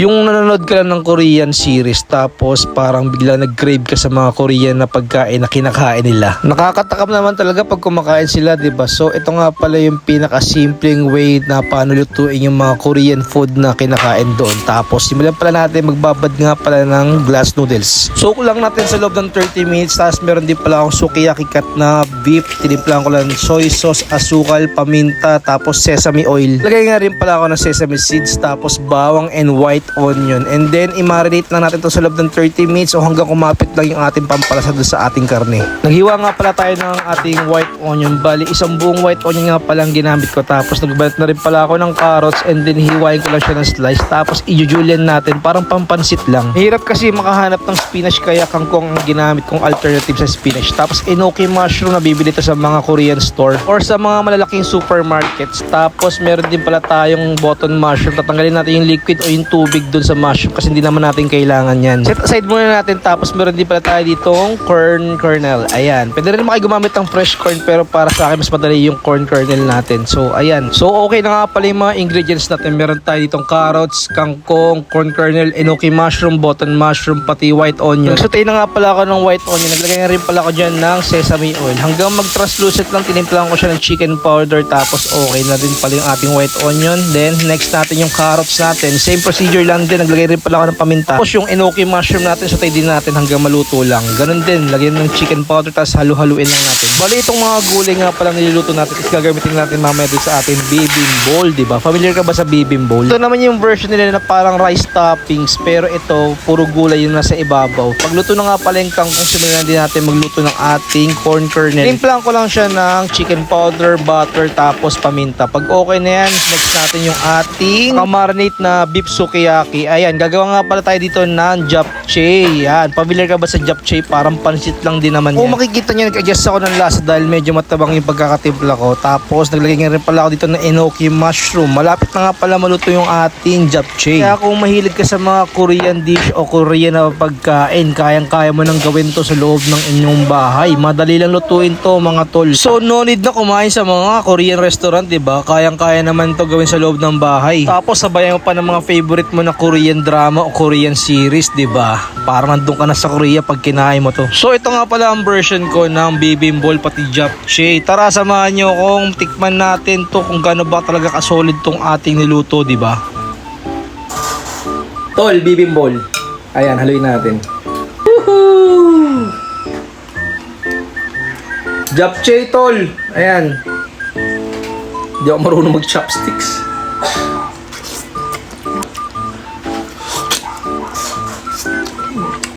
Yung nanonood ka lang ng Korean series tapos parang bigla nag-crave ka sa mga Korean na pagkain na kinakain nila. Nakakatakam naman talaga pag kumakain sila, 'di ba? So ito nga pala yung pinaka-simpleng way na paano lutuin yung mga Korean food na kinakain doon. Tapos simulan pala natin magbabad nga pala ng glass noodles. Soak lang natin sa loob ng 30 minutes tapos meron din pala akong sukiyaki cut na beef. Tinimplahan ko lang ng soy sauce, asukal, paminta, tapos sesame oil. Lagay nga rin pala ako ng sesame seeds tapos bawang and white onion. And then, i-marinate lang natin to sa loob ng 30 minutes o hanggang kumapit lang yung ating pampalasa doon sa ating karne. Naghiwa nga pala tayo ng ating white onion. Bali, isang buong white onion nga pala ang ginamit ko. Tapos, nagbalat na rin pala ako ng carrots and then hiwain ko lang siya ng slice. Tapos, i-julian natin parang pampansit lang. Hirap kasi makahanap ng spinach kaya kangkong ang ginamit kong alternative sa spinach. Tapos, enoki mushroom na bibili sa mga Korean store or sa mga malalaking supermarkets. Tapos, meron din pala tayong button mushroom. Tatanggalin natin yung liquid o yung tubig dun sa mushroom kasi hindi naman natin kailangan yan. Set aside muna natin tapos meron din pala tayo ditong corn kernel. Ayan. Pwede rin gumamit ng fresh corn pero para sa akin mas madali yung corn kernel natin. So, ayan. So, okay na nga pala yung mga ingredients natin. Meron tayo ditong carrots, kangkong, corn kernel, enoki mushroom, button mushroom, pati white onion. Nagsutay na nga pala ako ng white onion. Naglagay na rin pala ako dyan ng sesame oil. Hanggang mag-translucent lang, tinimplang ko siya ng chicken powder. Tapos, okay na din pala yung ating white onion. Then, next natin yung carrots natin. Same procedure lang din. Naglagay rin pala ako ng paminta. Tapos, yung enoki mushroom natin, sutay din natin hanggang maluto lang. Ganun din. Lagyan ng chicken powder. Tapos, halu-haluin lang natin. Bali, itong mga gulay nga pala niluluto natin is gagamitin natin mamaya din sa ating bibimbol, di ba? Familiar ka ba sa bibimbol? Ito naman yung version nila na parang rice toppings, pero ito, puro gulay yung nasa ibabaw. Pagluto na nga pala yung kangkong, simulan din natin magluto ng ating corn kernel. Timplang ko lang siya ng chicken powder, butter, tapos paminta. Pag okay na yan, next natin yung ating kamarinate na beef sukiyaki. Ayan, gagawa nga pala tayo dito ng japchae. Yan, familiar ka ba sa japchae? Parang pansit lang din naman yan. Kung makikita nyo, nag-adjust ako ng lasa dahil medyo matabang yung pagkakatimpla ko. Tapos, naglagay nga rin pala ako dito ng enoki mushroom. Malapit na nga pala maluto yung ating japchae. Kaya kung mahilig ka sa mga Korean dish o Korean na pagkain, kayang-kaya mo nang gawin to sa loob ng inyong bahay. Madali lang lutuin to mga tol. So, no need na kumain sa mga Korean restaurant, di ba? Kayang-kaya naman to gawin sa loob ng bahay. Tapos, sabayan mo pa ng mga favorite mo na Korean drama o Korean series, di ba? Parang nandun ka na sa Korea pag kinain mo to. So, ito nga pala ang version ko ng bibimbol pati japchae. Tara, samahan nyo kung tikman natin to kung gaano ba talaga kasolid tong ating niluto, di ba? Tol, bibimbol. Ayan, haluin natin. Japchae, tol. Ayan. Hindi ako marunong mag-chopsticks.